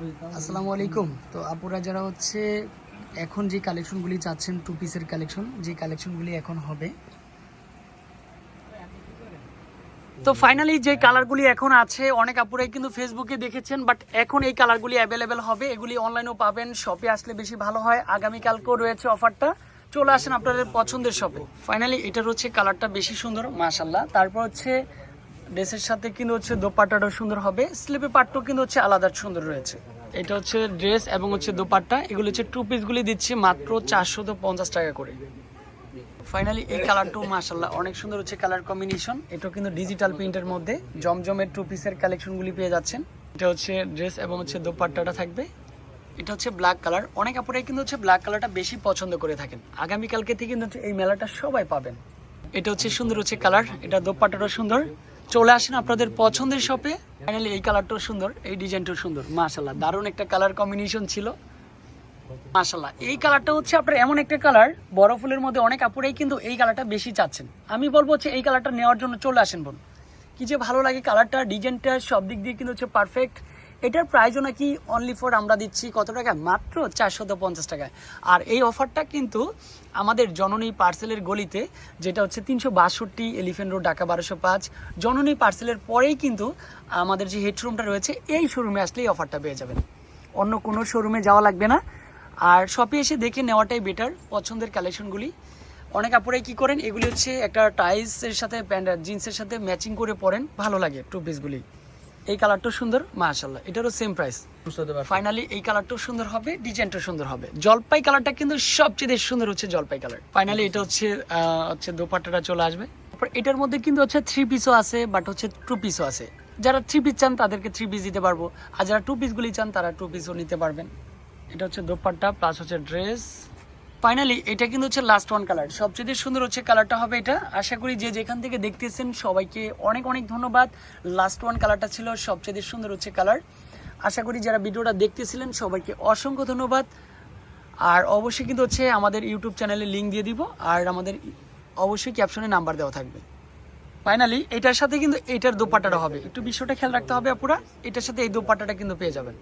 আসসালামু আলাইকুম তো আপুরা যারা হচ্ছে এখন যে কালেকশনগুলি চাচ্ছেন টু পিসের কালেকশন যে কালেকশনগুলি এখন হবে। তো ফাইনালি যে কালারগুলি এখন আছে, অনেক আপুরাই কিন্তু ফেসবুকে দেখেছেন বাট এখন এই কালারগুলি অ্যাভেলেবেল হবে। এগুলি অনলাইনেও পাবেন শপে আসলে বেশি ভালো হয়। আগামীকালকেও রয়েছে অফারটা চলে আসেন আপনাদের পছন্দের শপে ফাইনালি এটার হচ্ছে কালারটা বেশি সুন্দর মাশাল্লাহ তারপর হচ্ছে ড্রেসের সাথে কিন্তু হচ্ছে দোপাট্টাটাও সুন্দর হবে। স্লিপে পাটটাও কিন্তু হচ্ছে আলাদা সুন্দর রয়েছে। এটা হচ্ছে ড্রেস এবং হচ্ছে দোপাট্টা। এগুলো হচ্ছে টু পিসগুলি দিচ্ছি মাত্র চারশো পঞ্চাশ টাকা করে। ফাইনালি এই কালারটাও মাশাল্লাহ অনেক সুন্দর হচ্ছে কালার কম্বিনেশন এটাও কিন্তু ডিজিটাল প্রিন্টের মধ্যে জমজমের টু পিসের কালেকশনগুলি পেয়ে যাচ্ছেন। এটা হচ্ছে ড্রেস এবং হচ্ছে দোপাট্টাটা থাকবে। এটা হচ্ছে ব্ল্যাক কালার অনেক আপুরাই কিন্তু হচ্ছে ব্ল্যাক কালারটা বেশি পছন্দ করে থাকেন। আগামীকালকে থেকে কিন্তু এই মেলাটা সবাই পাবেন। এটা হচ্ছে সুন্দর হচ্ছে কালার এটা দোপাট্টাটাও সুন্দর। চলে আসেন আপনাদের পছন্দের শপে ফাইনালি এই কালারটাও সুন্দর, এই ডিজাইনটাও সুন্দর মাশাল্লাহ দারুণ একটা কালার কম্বিনেশন ছিল। মাশাল্লাহ এই কালারটা হচ্ছে আপনার এমন একটা কালার বড় ফুলের মধ্যে অনেক আপুরাই কিন্তু এই কালারটা বেশি চাচ্ছেন। আমি বলব হচ্ছে এই কালারটা নেওয়ার জন্য চলে আসেন বোন কি যে ভালো লাগে কালারটা ডিজাইনটা সব দিক দিয়ে কিন্তু হচ্ছে পারফেক্ট এটার প্রাইসও নাকি অনলি ফর আমরা দিচ্ছি কত টাকা মাত্র চারশত পঞ্চাশ টাকায়। আর এই অফারটা কিন্তু আমাদের জননী পার্সেলের গলিতে, যেটা হচ্ছে তিনশো বাষট্টি এলিফেন্ট রোড ঢাকা বারোশো পাঁচ। জননী পার্সেলের পরেই কিন্তু আমাদের যে হেডরুমটা রয়েছে, এই শোরুমে আসলেই অফারটা পেয়ে যাবেন। অন্য কোনো শোরুমে যাওয়া লাগবে না। আর শপে এসে দেখে নেওয়াটাই বেটার পছন্দের কালেকশনগুলি অনেক আপুরাই কি করেন? এগুলি হচ্ছে একটা টাইলসের সাথে প্যান্ট জিন্সের সাথে ম্যাচিং করে পরেন, ভালো লাগে টু পিসগুলি এই কালারটাও সুন্দর মাশাল্লাহ এটারও সেম প্রাইস ফাইনালি এই কালারটাও সুন্দর হবে ডিজাইনটাও সুন্দর হবে। জলপাই কালারটা কিন্তু সবচেয়ে সুন্দর হচ্ছে জলপাই কালার। ফাইনালি এটা হচ্ছে হচ্ছে দোপাট্টাটা চলে আসবে। তারপর এটার মধ্যে কিন্তু হচ্ছে থ্রি পিসও আছে বাট হচ্ছে টু পিসও আছে। যারা থ্রি পিস চান তাদেরকে থ্রি পিস দিতে পারব। আর যারা টু পিসগুলি চান তারা টু পিসও নিতে পারবেন। এটা হচ্ছে দোপাট্টা প্লাস হচ্ছে ড্রেস ফাইনালি এটা কিন্তু হচ্ছে লাস্ট ওয়ান কালার সবচেয়ে সুন্দর হচ্ছে কালারটা হবে এটা। আশা করি যে যেখান থেকে দেখতেছেন, সবাইকে অনেক অনেক ধন্যবাদ। লাস্ট ওয়ান কালারটা ছিল সবচেয়ে সুন্দর হচ্ছে কালার আশা করি যারা ভিডিওটা দেখতেছিলেন, সবাইকে অসংখ্য ধন্যবাদ। আর অবশ্যই কিন্তু হচ্ছে আমাদের ইউটিউব চ্যানেলে লিঙ্ক দিয়ে দিব। আর আমাদের অবশ্যই ক্যাপশনে নাম্বার দেওয়া থাকবে। ফাইনালি এটার সাথে কিন্তু এটার দোপাট্টাটা হবে। একটু বিষয়টা খেয়াল রাখতে হবে আপুরা। এটার সাথে এই দোপাট্টাটা কিন্তু পেয়ে যাবেন।